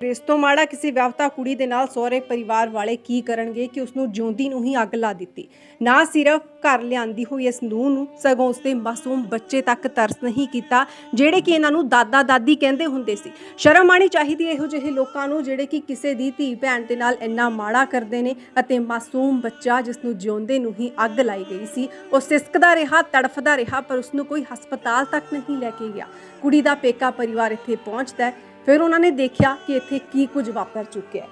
ਇਸ ਤੋਂ ਮਾੜਾ ਕਿਸੇ ਵਿਆਹਤਾ ਕੁੜੀ ਦੇ ਨਾਲ ਸਹੁਰੇ ਪਰਿਵਾਰ ਵਾਲੇ ਕੀ ਕਰਨਗੇ ਕਿ ਉਸ ਨੂੰ ਜਿਉਂਦੀ ਨੂੰ ਹੀ ਅੱਗ ਲਾ ਦਿੱਤੀ? ਨਾ ਸਿਰਫ ਘਰ ਲਿਆਂਦੀ ਹੋਈ ਇਸ ਨੂੰਹ ਨੂੰ, ਸਗੋਂ ਉਸਦੇ ਮਾਸੂਮ ਬੱਚੇ ਤੱਕ ਤਰਸ ਨਹੀਂ ਕੀਤਾ, ਜਿਹੜੇ ਕਿ ਇਹਨਾਂ ਨੂੰ ਦਾਦਾ ਦਾਦੀ ਕਹਿੰਦੇ ਹੁੰਦੇ ਸੀ। ਸ਼ਰਮ ਆਣੀ ਚਾਹੀਦੀ ਹੈ ਇਹੋ ਜਿਹੇ ਲੋਕਾਂ ਨੂੰ ਜਿਹੜੇ ਕਿ ਕਿਸੇ ਦੀ ਧੀ ਭੈਣ ਦੇ ਨਾਲ ਇੰਨਾ ਮਾੜਾ ਕਰਦੇ ਨੇ ਅਤੇ ਮਾਸੂਮ ਬੱਚਾ ਜਿਸ ਨੂੰ ਜਿਉਂਦੇ ਨੂੰ ਹੀ ਅੱਗ ਲਾਈ ਗਈ ਸੀ, ਉਹ ਸਿਸਕਦਾ ਰਿਹਾ, ਤੜਫਦਾ ਰਿਹਾ, ਪਰ ਉਸ ਨੂੰ ਕੋਈ ਹਸਪਤਾਲ ਤੱਕ ਨਹੀਂ ਲੈ ਕੇ ਗਿਆ। ਕੁੜੀ ਦਾ ਪੇਕਾ ਪਰਿਵਾਰ ਇੱਥੇ ਪਹੁੰਚਦਾ ਹੈ। ਫਿਰ ਉਹਨਾਂ ਨੇ ਦੇਖਿਆ ਕਿ ਇੱਥੇ ਕੀ ਕੁਝ ਵਾਪਰ ਚੁੱਕਿਆ ਹੈ।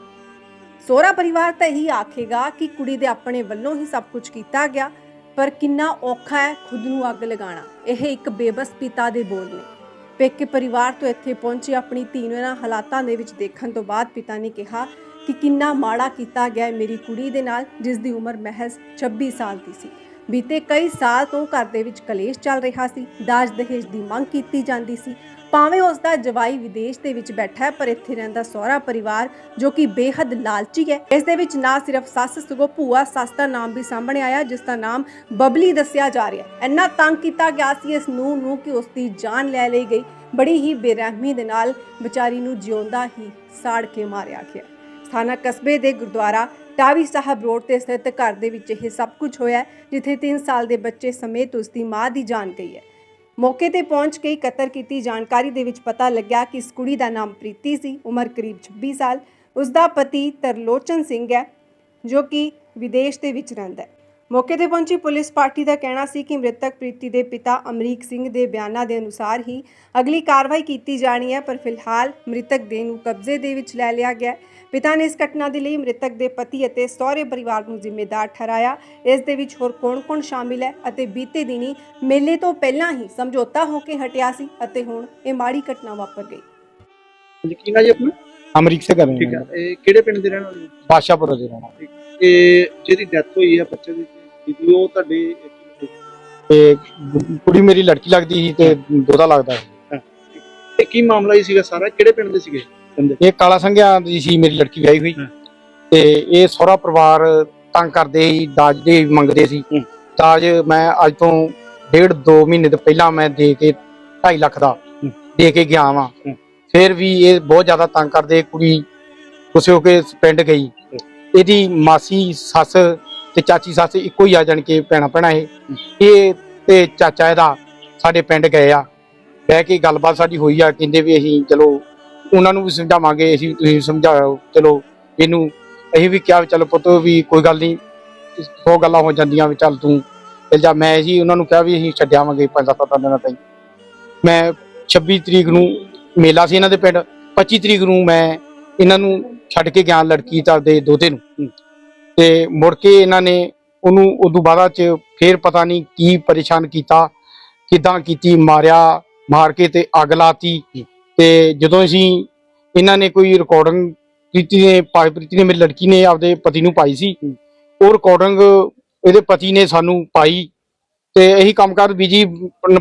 ਸੋਹਰਾ ਪਰਿਵਾਰ ਤਾਂ ਇਹੀ ਆਖੇਗਾ ਕਿ ਕੁੜੀ ਦੇ ਆਪਣੇ ਵੱਲੋਂ ਹੀ ਸਭ ਕੁਝ ਕੀਤਾ ਗਿਆ, ਪਰ ਕਿੰਨਾ ਔਖਾ ਹੈ ਖੁਦ ਨੂੰ ਅੱਗ ਲਗਾਉਣਾ, ਇਹ ਇੱਕ ਬੇਬਸ ਪਿਤਾ ਦੇ ਬੋਲ ਨੇ। ਪੇਕੇ ਪਰਿਵਾਰ ਤੋਂ ਇੱਥੇ ਪਹੁੰਚੇ ਆਪਣੀ ਧੀ ਨੂੰ ਇਹਨਾਂ ਹਾਲਾਤਾਂ ਦੇ ਵਿੱਚ ਦੇਖਣ ਤੋਂ ਬਾਅਦ ਪਿਤਾ ਨੇ ਕਿਹਾ ਕਿ ਕਿੰਨਾ ਮਾੜਾ ਕੀਤਾ ਗਿਆ ਮੇਰੀ ਕੁੜੀ ਦੇ ਨਾਲ, ਜਿਸ ਦੀ ਉਮਰ ਮਹਿਜ਼ 26 ਸਾਲ ਦੀ ਸੀ। ਬੀਤੇ ਕਈ ਸਾਲ ਤੋਂ ਘਰ ਦੇ ਵਿੱਚ ਕਲੇਸ਼ ਚੱਲ ਰਿਹਾ ਸੀ, ਦਾਜ ਦਹੇਜ ਦੀ ਮੰਗ ਕੀਤੀ ਜਾਂਦੀ ਸੀ ਭਾਵੇਂ ਉਸ ਦਾ ਜਵਾਈ ਵਿਦੇਸ਼ ਦੇ ਵਿੱਚ ਬੈਠਾ ਹੈ, ਪਰ ਇੱਥੇ ਰਹਿੰਦਾ ਸਹੁਰਾ ਪਰਿਵਾਰ ਜੋ ਕਿ ਬੇਹੱਦ ਲਾਲਚੀ ਹੈ। ਇਸ ਦੇ ਵਿੱਚ ਨਾ ਸਿਰਫ ਸੱਸ, ਸਗੋਂ ਭੂਆ, ਸੱਸ ਦਾ ਨਾਮ ਵੀ ਸਾਹਮਣੇ ਆਇਆ, ਜਿਸ ਦਾ ਨਾਮ ਬਬਲੀ ਦੱਸਿਆ ਜਾ ਰਿਹਾ ਹੈ। ਇੰਨਾ ਤੰਗ ਕੀਤਾ ਗਿਆ ਸੀ ਇਸ ਨੂੰ ਨੂੰ ਕਿ ਉਸ ਦੀ ਜਾਨ ਲੈ ਲਈ ਗਈ। ਬੜੀ ਹੀ ਬੇਰਹਿਮੀ ਦੇ ਨਾਲ ਵਿਚਾਰੀ ਨੂੰ ਜਿਉਂਦਾ ਹੀ ਸਾੜ ਕੇ ਮਾਰਿਆ ਗਿਆ ਸਥਾਨਕ ਕਸਬੇ ਦੇ ਗੁਰਦੁਆਰਾ ਟਾਵੀ ਸਾਹਿਬ ਰੋਡ ਤੇ ਸਥਿਤ ਘਰ ਦੇ ਵਿੱਚ ਇਹ ਸਭ ਕੁਝ ਹੋਇਆ ਜਿੱਥੇ 3 ਸਾਲ ਦੇ ਬੱਚੇ ਸਮੇਤ ਉਸ ਦੀ ਮਾਂ ਦੀ ਜਾਨ ਗਈ ਹੈ। ਮੌਕੇ ਤੇ ਪਹੁੰਚ ਕੇ ਇਕੱਤਰ ਕੀਤੀ ਜਾਣਕਾਰੀ ਦੇ ਵਿੱਚ ਪਤਾ ਲੱਗਿਆ ਕਿ ਇਸ ਕੁੜੀ ਦਾ ਨਾਮ ਪ੍ਰੀਤੀ ਸੀ, ਉਮਰ ਕਰੀਬ 26 ਸਾਲ। ਉਸ ਦਾ ਪਤੀ ਤਰਲੋਚਨ ਸਿੰਘ ਹੈ, ਜੋ ਕਿ ਵਿਦੇਸ਼ ਦੇ ਵਿੱਚ ਰਹਿੰਦਾ ਹੈ। ਮੌਕੇ ਤੇ ਪਹੁੰਚੀ ਪੁਲਿਸ ਪਾਰਟੀ ਦਾ ਕਹਿਣਾ ਸੀ ਕਿ ਮ੍ਰਿਤਕ ਪ੍ਰੀਤੀ ਦੇ ਪਿਤਾ ਅਮਰੀਕ ਸਿੰਘ ਦੇ ਬਿਆਨਾਂ ਦੇ ਅਨੁਸਾਰ ਹੀ ਅਗਲੀ ਕਾਰਵਾਈ ਕੀਤੀ ਜਾਣੀ ਹੈ ਪਰ ਫਿਲਹਾਲ ਮ੍ਰਿਤਕ ਦੇਹ ਨੂੰ ਕਬਜ਼ੇ ਦੇ ਵਿੱਚ ਲੈ ਲਿਆ ਗਿਆ। ਪਿਤਾ ਨੇ ਇਸ ਘਟਨਾ ਦੇ ਲਈ ਮ੍ਰਿਤਕ ਦੇ ਪਤੀ ਅਤੇ ਸਹੁਰੇ ਪਰਿਵਾਰ ਨੂੰ ਜ਼ਿੰਮੇਦਾਰ ਠਹਿਰਾਇਆ। ਇਸ ਦੇ ਵਿੱਚ ਹੋਰ ਕੌਣ-ਕੌਣ ਸ਼ਾਮਿਲ ਹੈ ਅਤੇ ਬੀਤੇ ਦਿਨੀ ਮੇਲੇ ਤੋਂ ਪਹਿਲਾਂ ਹੀ ਸਮਝੌਤਾ ਹੋ ਕੇ ਹਟਿਆ ਸੀ ਅਤੇ ਹੁਣ ਇਹ ਮਾੜੀ ਘਟਨਾ ਵਾਪਰ ਗਈ। ਜੀ ਆਪਣਾ? ਅਮਰੀਕ ਸੇ ਕਰ ਠੀਕ ਹੈ ਇਹ ਕਿਹੜੇ ਪਿੰਡ ਦੇ ਰਹਿਣ ਵਾਲੇ ਹੋ? ਬਾਦਸ਼ਾਹਪੁਰ ਦੇ ਰਹਿਣਾ ਇਹ ਜਿਹੜੀ ਡੈਥ ਹੋਈ ਹੈ ਬੱਚੇ ਦੀ? ਦੀਦੀ ਉਹ ਤੁਹਾਡੇ ਤੇ ਕੁੜੀ ਮੇਰੀ ਲੜਕੀ ਲੱਗਦੀ ਸੀ ਤੇ ਦੋਤਾ ਲੱਗਦਾ ਸੀ। ਇਹ ਕੀ ਮਾਮਲਾ ਹੀ ਸੀਗਾ ਸਾਰਾ ਕਿਹੜੇ ਪਿੰਡ ਦੇ ਸੀਗੇ ਬੰਦੇ ਇਹ ਕਾਲਾ ਸੰਘਿਆ ਦੀ ਸੀ ਮੇਰੀ ਲੜਕੀ ਵਿਆਹੀ ਹੋਈ ਹਾਂ। ਤੇ ਇਹ ਸਹੁਰਾ ਪਰਿਵਾਰ ਤੰਗ ਕਰਦੇ ਸੀ ਦਾਜ ਦੇ ਮੰਗਦੇ ਸੀ ਹੂੰ। ਦਾਜ ਮੈਂ ਅੱਜ ਤੋਂ ਡੇਢ 2 ਮਹੀਨੇ ਤੋਂ ਪਹਿਲਾਂ ਮੈਂ ਦੇ ਕੇ 2.5 ਲੱਖ ਦਾ ਹੂੰ। ਦੇ ਕੇ ਗਿਆ ਵਾਂ ਹੂੰ। ਫਿਰ ਵੀ ਇਹ ਬਹੁਤ ਜ਼ਿਆਦਾ ਤੰਗ ਕਰਦੇ ਕੁੜੀ ਗੁੱਸੇ ਹੋ ਕੇ ਪਿੰਡ ਗਈ ਇਹਦੀ ਮਾਸੀ ਸੱਸ ਤੇ ਚਾਚੀ ਸੱਸ ਇੱਕੋ ਹੀ ਆ ਜਾਣ ਕੇ ਭੈਣਾ ਭੈਣਾ ਇਹ। ਇਹ ਤੇ ਚਾਚਾ ਇਹਦਾ ਸਾਡੇ ਪਿੰਡ ਗਏ ਆ। ਬਹਿ ਕੇ ਗੱਲਬਾਤ ਸਾਡੀ ਹੋਈ ਆ, ਕਹਿੰਦੇ ਵੀ ਅਸੀਂ ਚਲੋ ਉਹਨਾਂ ਨੂੰ ਵੀ ਸਮਝਾਵਾਂਗੇ, ਅਸੀਂ ਤੁਸੀਂ ਸਮਝਾਓ, ਚਲੋ ਇਹਨੂੰ ਅਸੀਂ ਵੀ ਕਿਹਾ ਵੀ ਚਲੋ ਪੁੱਤ ਵੀ ਕੋਈ ਗੱਲ ਨਹੀਂ, ਸੌ ਗੱਲਾਂ ਹੋ ਜਾਂਦੀਆਂ ਵੀ ਚੱਲ ਤੂੰ। ਚੱਲ ਜਾ ਮੈਂ ਜੀ ਉਹਨਾਂ ਨੂੰ ਕਿਹਾ ਵੀ ਅਸੀਂ ਛੱਡਿਆਵਾਂਗੇ ਪੰਜ ਸੱਤ ਦਿਨਾਂ ਤਾਈਂ। ਮੈਂ 26 ਤਰੀਕ ਨੂੰ ਮੇਲਾ ਸੀ ਇਹਨਾਂ ਦੇ ਪਿੰਡ 25 ਤਰੀਕ ਨੂੰ ਮੈਂ ਇਹਨਾਂ ਨੂੰ ਛੱਡ ਕੇ ਗਿਆ ਲੜਕੀ ਤਾਂ ਦੇ ਦੋਤੇ ਨੂੰ। ਤੇ ਮੁੜ ਕੇ ਇਹਨਾਂ ਨੇ ਉਹਨੂੰ ਉਦੋਂ ਬਾਅਦ ਚ ਫੇਰ ਪਤਾ ਨਹੀਂ ਕੀ ਪਰੇਸ਼ਾਨ ਕੀਤਾ ਕਿਦਾਂ ਕੀਤੀ ਮਾਰਿਆ ਮਾਰ ਕੇ ਤੇ ਅੱਗ ਲਾਤੀ। ਤੇ ਜਦੋਂ ਅਸੀਂ ਇਹਨਾਂ ਨੇ ਕੋਈ ਰਿਕਾਰਡਿੰਗ ਪ੍ਰੀਤੀ ਨੇ ਪਾਈ ਪ੍ਰੀਤੀ ਨੇ ਮੇਰੀ ਲੜਕੀ ਨੇ ਆਪਦੇ ਪਤੀ ਨੂੰ ਪਾਈ ਸੀ। ਉਹ ਰਿਕਾਰਡਿੰਗ ਇਹਦੇ ਪਤੀ ਨੇ ਸਾਨੂੰ ਪਾਈ। ਤੇ ਇਹੀ ਕੰਮਕਾਰ ਬੀਜੀ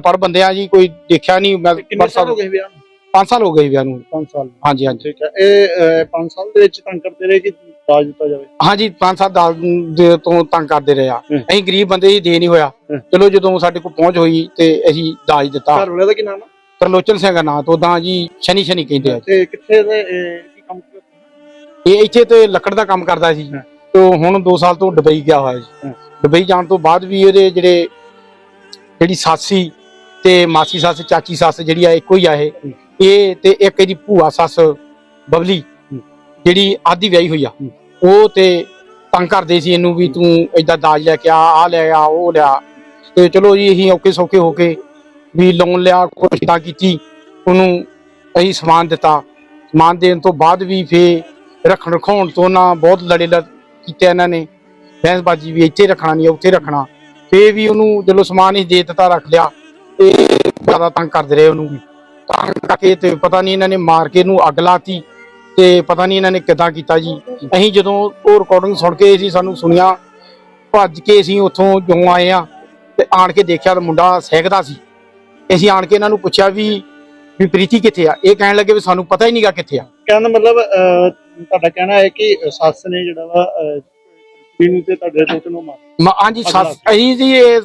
ਪਰ ਬੰਦਿਆਂ ਜੀ ਕੋਈ ਦੇਖਿਆ ਨਹੀਂ ਮੈਂ ਸਾਲ ਹੋ ਗਏ ਵਿਆਹ ਨੂੰ? 5 ਸਾਲ ਹੋ ਗਏ ਵਿਆਹ ਨੂੰ। 5 ਸਾਲ। ਹਾਂਜੀ ਹਾਂਜੀ। ਠੀਕ ਹੈ। ਇਹ 5 ਸਾਲ ਦੇ ਵਿੱਚ ਤੰਗ ਕਰਦੇ ਰਹੇ ਕਿ ਦਾਜ ਦਿੱਤਾ ਜਾਵੇ। ਹਾਂਜੀ ਪੰਜ ਸੱਤ ਸਾਲ ਦੇ ਤੋਂ ਤੰਗ ਕਰਦੇ ਰਹੇ ਆ। ਅਸੀਂ ਗਰੀਬ ਬੰਦੇ ਜੀ ਦੇ ਨਹੀਂ ਹੋਇਆ। ਚਲੋ ਜਦੋਂ ਸਾਡੇ ਕੋਲ ਪਹੁੰਚ ਹੋਈ ਤੇ ਅਸੀਂ ਦਾਜ ਦਿੱਤਾ। ਘਰ ਵਾਲੇ ਦਾ ਕੀ ਨਾਮ ਹੈ ਤਰਲੋਚਨ ਸਿੰਘ ਦਾ ਨਾਂ ਤੋਂ ਤਾਂ ਜੀ ਸ਼ਨੀ ਸ਼ਨੀ ਕਹਿੰਦੇ ਆ। ਤੇ ਕਿੱਥੇ ਦੇ ਕੀ ਕੰਮ ਕਰਦੇ ਇਹ ਇੱਥੇ ਤੇ ਲੱਕੜ ਦਾ ਕੰਮ ਕਰਦਾ ਸੀ। ਤੇ ਹੁਣ 2 ਸਾਲ ਤੋਂ ਦੁਬਈ ਗਿਆ ਹੋਇਆ ਹਾਂ। ਦੁਬਈ ਜਾਣ ਤੋਂ ਬਾਅਦ ਵੀ ਇਹਦੇ ਜਿਹੜੇ ਜਿਹੜੀ ਸੱਸ ਤੇ ਮਾਸੀ ਸੱਸ ਚਾਚੀ ਸੱਸ ਜਿਹੜੀ ਆ ਇੱਕੋ ਹੀ ਆ ਇਹ ਤੇ ਇੱਕ ਇਹਦੀ ਭੂਆ ਸੱਸ ਬਬਲੀ। ਜਿਹੜੀ ਆਦੀ ਵਿਆਹੀ ਹੋਈ ਆ, ਉਹ ਤੇ ਤੰਗ ਕਰਦੇ ਸੀ ਇਹਨੂੰ ਵੀ ਤੂੰ ਏਦਾਂ ਦਾਜ ਲੈ ਕੇ ਆ ਆ ਲੈ ਆ, ਉਹ ਲਿਆ। ਤੇ ਚਲੋ ਜੀ, ਅਸੀਂ ਔਕੇ ਸੌਕੇ ਹੋ ਕੇ ਵੀ ਲੋਨ ਲਿਆ ਕੋਸ਼ਿਸ਼ ਤਾਂ ਕੀਤੀ, ਉਹਨੂੰ ਅਸੀਂ ਸਮਾਨ ਦਿੱਤਾ। ਸਮਾਨ ਦੇਣ ਤੋਂ ਬਾਅਦ ਵੀ ਫੇ ਰੱਖਣ ਰਖਾਉਣ ਤੋਂ ਨਾ ਬਹੁਤ ਲੜੇ ਲੜ ਕੀਤੇ ਇਹਨਾਂ ਨੇ। ਬਹਿਸਬਾਜੀ ਵੀ ਇੱਥੇ ਰੱਖਣਾ ਨਹੀਂ, ਉੱਥੇ ਰੱਖਣਾ। ਫੇ ਵੀ ਉਹਨੂੰ ਜਦੋਂ ਸਮਾਨ ਹੀ ਦੇ ਦਿੱਤਾ, ਰੱਖ ਲਿਆ ਤੇ ਜ਼ਿਆਦਾ ਤੰਗ ਕਰਦੇ ਰਹੇ ਉਹਨੂੰ ਤੰਗ ਕਰਕੇ ਤੇ ਪਤਾ ਨਹੀਂ ਇਹਨਾਂ ਨੇ ਮਾਰ ਕੇ ਇਹਨੂੰ ਅੱਗ ਲਾਤੀ। ਤੇ ਪਤਾ ਨਹੀਂ ਇਹਨਾਂ ਨੇ ਕਿਦਾਂ ਕੀਤਾ ਜੀ। ਅਸੀਂ ਜਦੋਂ ਉਹ ਰਿਕਾਰਡਿੰਗ ਸੁਣ ਕੇ ਅਸੀਂ ਸਾਨੂੰ ਸੁਣਿਆ ਭੱਜ ਕੇ ਅਸੀਂ ਉੱਥੋਂ ਜਿਉਂ ਆਏ ਆ ਤੇ ਆਣ ਕੇ ਦੇਖਿਆ ਤਾਂ ਮੁੰਡਾ ਸਹਿਕਦਾ ਸੀ। ਅਸੀਂ ਆਣ ਕੇ ਇਹਨਾਂ ਨੂੰ ਪੁੱਛਿਆ ਵੀ ਵੀ ਪ੍ਰੀਤੀ ਕਿੱਥੇ ਆ? ਇਹ ਕਹਿਣ ਲੱਗੇ ਵੀ ਸਾਨੂੰ ਪਤਾ ਹੀ ਨਹੀਂਗਾ ਕਿੱਥੇ ਆ। ਕਹਿਣ ਦਾ ਮਤਲਬ ਅਹ, ਤੁਹਾਡਾ ਕਹਿਣਾ ਹੈ ਕਿ ਸੱਸ ਨੇ ਜਿਹੜਾ ਵਾ ਅਹ, ਕੁੜੀ ਨੂੰ ਤੇ ਤੁਹਾਡੇ ਦੋਤੇ ਨੂੰ ਮਾਰ ਮ- ਹਾਂਜੀ। ਸੱਸ ਅਸੀਂ ਜੀ ਇਹ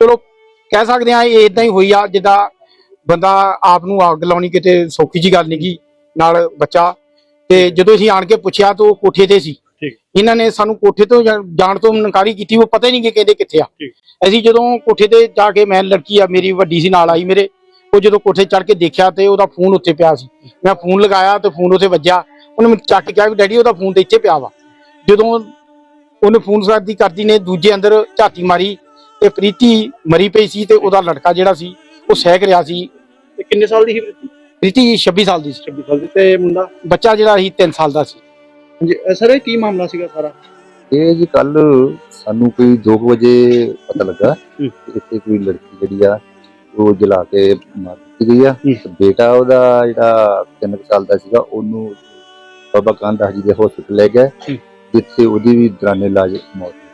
ਚਲੋ ਕਹਿ ਸਕਦੇ ਆ ਇਹ ਇਦਾਂ ਹੀ ਹੋਈ ਆ ਜਿੱਦਾਂ ਬੰਦਾ ਆਪ ਨੂੰ ਅੱਗ ਲਾਉਣੀ ਕਿਤੇ ਸੌਖੀ ਜੀ ਗੱਲ ਨਹੀਂ ਗੀ ਨਾਲ ਬੱਚਾ ਤੇ ਜਦੋਂ ਅਸੀਂ ਆਣ ਕੇ ਪੁੱਛਿਆ ਤਾਂ ਉਹ ਕੋਠੇ ਤੇ ਸੀ। ਇਹਨਾਂ ਨੇ ਸਾਨੂੰ ਕੋਠੇ ਤੋਂ ਜਾਣ ਤੋਂ ਇਨਕਾਰੀ ਕੀਤੀ ਉਹ ਪਤਾ ਹੀ ਨਹੀਂ ਕਿ ਕਹਿੰਦੇ ਕਿੱਥੇ ਆ। ਅਸੀਂ ਜਦੋਂ ਕੋਠੇ ਤੇ ਜਾ ਕੇ ਮੈਂ ਲੜਕੀ ਆ ਮੇਰੀ ਵੱਡੀ ਸੀ ਨਾਲ ਆਈ ਮੇਰੇ ਉਹ ਜਦੋਂ ਕੋਠੇ ਚੜ ਕੇ ਦੇਖਿਆ ਤੇ ਉਹਦਾ ਫੋਨ ਉੱਤੇ ਪਿਆ ਸੀ। ਮੈਂ ਫੋਨ ਲਗਾਇਆ ਤੇ ਫੋਨ ਉੱਥੇ ਵੱਜਾ ਉਹਨੇ ਮੈਨੂੰ ਚੱਕ ਕੇ ਕਿਹਾ ਵੀ ਡੈਡੀ ਉਹਦਾ ਫੋਨ ਤੇ ਇੱਥੇ ਪਿਆ ਵਾ। ਜਦੋਂ ਉਹਨੇ ਫੋਨ ਕਰਦੀ ਕਰਦੀ ਨੇ ਦੂਜੇ ਅੰਦਰ ਝਾਤੀ ਮਾਰੀ ਤੇ ਪ੍ਰੀਤੀ ਮਰੀ ਪਈ ਸੀ ਤੇ ਉਹਦਾ ਲੜਕਾ ਜਿਹੜਾ ਸੀ ਉਹ ਸਹਿਕ ਰਿਹਾ ਸੀ। ਤੇ ਕਿੰਨੇ ਸਾਲ ਦੀ ਸੀ ਪ੍ਰੀਤੀ? ਪ੍ਰੀਤੀ 26 ਸਾਲ ਦੀ ਸੀ 26 ਸਾਲ ਦੀ ਤੇ ਮੁੰਡਾ ਬੱਚਾ ਜਿਹੜਾ ਸੀ 3 ਸਾਲ ਦਾ ਸੀ ਹਾਂਜੀ ਸਰ ਇਹ ਕੀ ਮਾਮਲਾ ਸੀਗਾ ਸਾਰਾ ਇਹ ਜੀ ਕੱਲ ਸਾਨੂੰ ਕੋਈ 2 ਵਜੇ ਪਤਾ ਲੱਗਾ ਹੂੰ। ਕਿ ਇੱਥੇ ਕੋਈ ਲੜਕੀ ਜਿਹੜੀ ਆ ਉਹ ਜਲਾ ਕੇ ਮਾਰ ਦਿੱਤੀ ਗਈ ਆ ਹੂੰ। ਤੇ ਬੇਟਾ ਉਹਦਾ ਜਿਹੜਾ 3 ਸਾਲ ਦਾ ਸੀਗਾ ਉਹਨੂੰ ਬਾਬਾ ਕਾਂਦਾ ਜੀ ਦੇ ਹਸਪੀਟਲ ਲੈ ਗਏ ਹੂੰ। ਜਿੱਥੇ ਉਹਦੀ ਵੀ ਦੌਰਾਨੇ ਇਲਾਜ ਮੌਤ ਹੋਈ।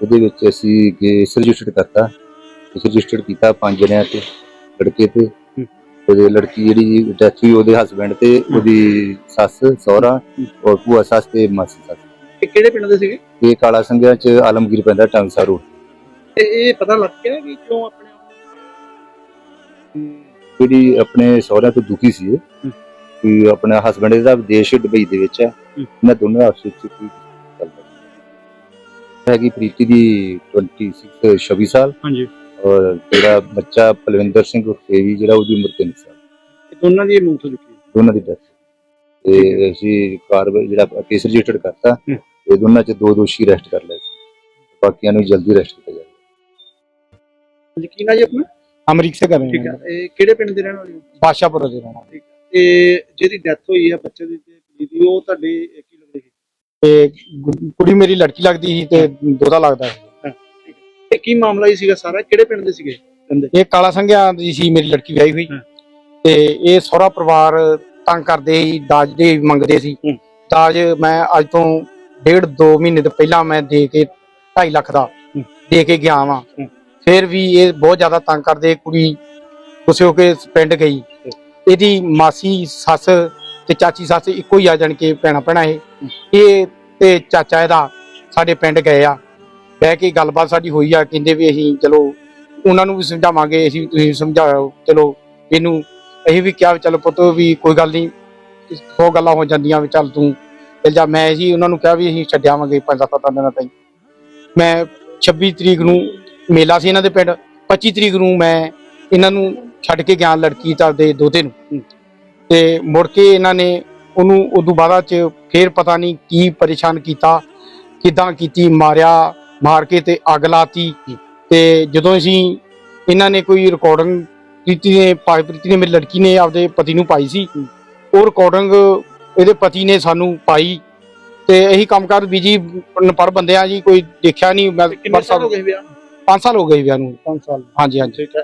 ਉਹਦੇ ਵਿੱਚ ਅਸੀਂ ਕੇਸ ਰਜਿਸਟਰ ਕਰਤਾ ਕੇਸ ਰਜਿਸਟਰ ਕੀਤਾ ਪੰਜ ਜਣਿਆਂ ਤੇ ਲੜਕੇ ਤੇ ਹੂੰ। ਉਹਦੇ ਲੜਕੀ ਜਿਹੜੀ ਡੈਥ ਹੋਈ ਉਹਦੇ ਹਸਬੰਡ ਤੇ ਉਹਦੀ ਸੱਸ ਸਹੁਰਾ। ਔਰ ਭੂਆ ਸੱਸ ਤੇ ਮਾਸੀ ਸੱਸ ਇਹ ਕਿਹੜੇ ਪਿੰਡ ਦੇ ਸੀਗੇ ਇਹ ਕਾਲਾ ਸੰਘਿਆ ਚ ਆਲਮਗੀਰ ਪੈਂਦਾ ਟਾਂਸਾ ਰੋਡ ਤੇ ਇਹ ਪਤਾ ਲੱਗ ਗਿਆ ਕਿ ਕਿਉਂ ਆਪਣੇ ਆਪ ਜਿਹੜੀ ਆਪਣੇ ਸਹੁਰਿਆਂ ਤੋਂ ਦੁਖੀ ਸੀ ਇਹ। ਕਿ ਆਪਣਾ ਹਸਬੰਡ ਇਹਦਾ ਵਿਦੇਸ਼ ਦੁਬਈ ਦੇ ਵਿੱਚ ਹੈ। ਇਹਨਾਂ ਦੋਨੋਂ ਆਪਸ ਵਿੱਚ ਕੀ ਚੱਲਦਾ ਹੈਗੀ ਪ੍ਰੀਤੀ ਦੀ 26 26 ਸਾਲ ਹਾਂਜੀ ਜਿਹੜਾ ਬੱਚਾ ਪਲਵਿੰਦਰ ਸਿੰਘ ਉਰਫੇਵੀ ਜਿਹੜਾ ਉਹਦੀ ਉਮਰ 3 ਸਾਲ। ਇਹ ਦੋਨਾਂ ਦੀ ਮੌਤ ਹੋ ਚੁੱਕੀ ਹੈ? ਦੋਨਾਂ ਦੀ ਡੈਥ ਤੇ ਅਸੀਂ ਕਾਰਵਾਈ ਜਿਹੜਾ ਕੇਸ ਰਜਿਸਟਰ ਕਰਤਾ ਹੂੰ। ਤੇ ਦੋਨਾਂ ਚ ਦੋ ਦੋਸ਼ੀ ਅਰੈਸਟ ਕਰ ਲਏ ਸੀ। ਬਾਕੀਆਂ ਨੂੰ ਜਲਦੀ ਅਰੈਸਟ ਕੀਤਾ ਜਾਏਗਾ ਹਾਂਜੀ ਕੀ ਨਾ ਜੀ ਆਪਣਾ? ਅਮਰੀਕ ਸੇ ਕਰ ਰਹੇ ਠੀਕ ਹਾਂ। ਹੈ ਇਹ ਕਿਹੜੇ ਪਿੰਡ ਦੇ ਰਹਿਣ ਵਾਲੇ ਹੋ? ਬਾਦਸ਼ਾਹਪੁਰ ਦੇ ਰਹਿਣਾ ਠੀਕ ਹੈ। ਤੇ ਜਿਹਦੀ ਡੈਥ ਹੋਈ ਹੈ ਬੱਚੇ ਦੀ ਤੇ ਕੁੜੀ ਦੀ ਉਹ ਤੁਹਾਡੇ ਕੀ ਲੱਗਦੇ ਸੀ? ਤੇ ਗੁ- ਕੁੜੀ ਮੇਰੀ ਲੜਕੀ ਲੱਗਦੀ ਸੀ ਤੇ ਦੋਤਾ ਲੱਗਦਾ ਸੀ। ਇਹ ਕੀ ਮਾਮਲਾ ਹੀ ਸੀਗਾ ਸਾਰਾ? ਕਿਹੜੇ ਪਿੰਡ ਦੇ ਸੀਗੇ ਕਹਿੰਦੇ ਇਹ ਕਾਲਾ ਸੰਘਿਆ ਦੀ ਸੀ ਮੇਰੀ ਲੜਕੀ ਵਿਆਹੀ ਹੋਈ। ਹਾਂ। ਤੇ ਇਹ ਸਹੁਰਾ ਪਰਿਵਾਰ ਤੰਗ ਕਰਦੇ ਸੀ ਦਾਜ ਦੇ ਮੰਗਦੇ ਸੀ। ਹੂੰ। ਦਾਜ ਮੈਂ ਅੱਜ ਤੋਂ ਡੇਢ 2 ਮਹੀਨੇ ਤੋਂ ਪਹਿਲਾਂ ਮੈਂ ਦੇ ਕੇ 2.5 ਲੱਖ ਦਾ ਹੂੰ। ਦੇ ਕੇ ਗਿਆ ਵਾਂ। ਹੂੰ। ਫਿਰ ਵੀ ਇਹ ਬਹੁਤ ਜ਼ਿਆਦਾ ਤੰਗ ਕਰਦੇ ਕੁੜੀ ਗੁੱਸੇ ਹੋ ਕੇ ਪਿੰਡ ਗਈ। ਇਹਦੀ ਮਾਸੀ ਸੱਸ ਤੇ ਚਾਚੀ ਸੱਸ ਇੱਕੋ ਹੀ ਆ ਜਾਣ ਕੇ ਭੈਣਾ ਭੈਣਾ ਇਹ ਇਹ ਤੇ ਚਾਚਾ ਇਹਦਾ ਸਾਡੇ ਪਿੰਡ ਗਏ ਆ। ਬਹਿ ਕੇ ਗੱਲਬਾਤ ਸਾਡੀ ਹੋਈ ਆ, ਕਹਿੰਦੇ ਵੀ ਅਸੀਂ ਚਲੋ ਉਹਨਾਂ ਨੂੰ ਵੀ ਸਮਝਾਵਾਂਗੇ, ਅਸੀਂ ਤੁਸੀਂ ਸਮਝਾਓ, ਚਲੋ ਇਹਨੂੰ ਅਸੀਂ ਵੀ ਕਿਹਾ ਵੀ ਚਲੋ ਪੁੱਤ ਵੀ ਕੋਈ ਗੱਲ ਨਹੀਂ ਸੌ ਗੱਲਾਂ ਹੋ ਜਾਂਦੀਆਂ ਵੀ ਚੱਲ ਤੂੰ ਚੱਲ ਜਾ, ਮੈਂ ਜੀ ਉਹਨਾਂ ਨੂੰ ਕਿਹਾ ਵੀ ਅਸੀਂ ਛੱਡਿਆਵਾਂਗੇ ਪੰਜ ਸੱਤ ਦਿਨਾਂ ਤਾਈਂ। ਮੈਂ 26 ਤਰੀਕ ਨੂੰ ਮੇਲਾ ਸੀ ਇਹਨਾਂ ਦੇ ਪਿੰਡ 25 ਤਰੀਕ ਨੂੰ ਮੈਂ ਇਹਨਾਂ ਨੂੰ ਛੱਡ ਕੇ ਗਿਆ ਲੜਕੀ ਤਾਂ ਦੇ ਦੋਤੇ ਨੂੰ। ਤੇ ਮੁੜ ਕੇ ਇਹਨਾਂ ਨੇ ਉਹਨੂੰ ਉਦੋਂ ਬਾਅਦ ਚ ਫੇਰ ਪਤਾ ਨਹੀਂ ਕੀ ਪਰੇਸ਼ਾਨ ਕੀਤਾ, ਕਿਦਾਂ ਕੀਤੀ, ਮਾਰਿਆ ਮਾਰ ਕੇ ਤੇ ਅੱਗ ਲਾਤੀ। ਤੇ ਜਦੋਂ ਅਸੀਂ ਇਹਨਾਂ ਨੇ ਕੋਈ ਰਿਕਾਰਡਿੰਗ ਪ੍ਰੀਤੀ ਨੇ ਪਾਈ ਪ੍ਰੀਤੀ ਨੇ ਮੇਰੀ ਲੜਕੀ ਨੇ ਆਪਦੇ ਪਤੀ ਨੂੰ ਪਾਈ ਸੀ। ਉਹ ਰਿਕਾਰਡਿੰਗ ਇਹਦੇ ਪਤੀ ਨੇ ਸਾਨੂੰ ਪਾਈ। ਤੇ ਇਹੀ ਕੰਮਕਾਰ ਬੀਜੀ ਪਰ ਬੰਦੇ ਆ ਜੀ ਕੋਈ ਦੇਖਿਆ ਨਹੀਂ। ਮੈਂ ਕਿੰਨੇ ਸਾਲ ਹੋ ਗਏ ਵਿਆਹ 5 ਸਾਲ ਹੋ ਗਏ ਵਿਆਹ ਨੂੰ। 5 ਸਾਲ। ਹਾਂਜੀ ਹਾਂਜੀ। ਠੀਕ ਹੈ।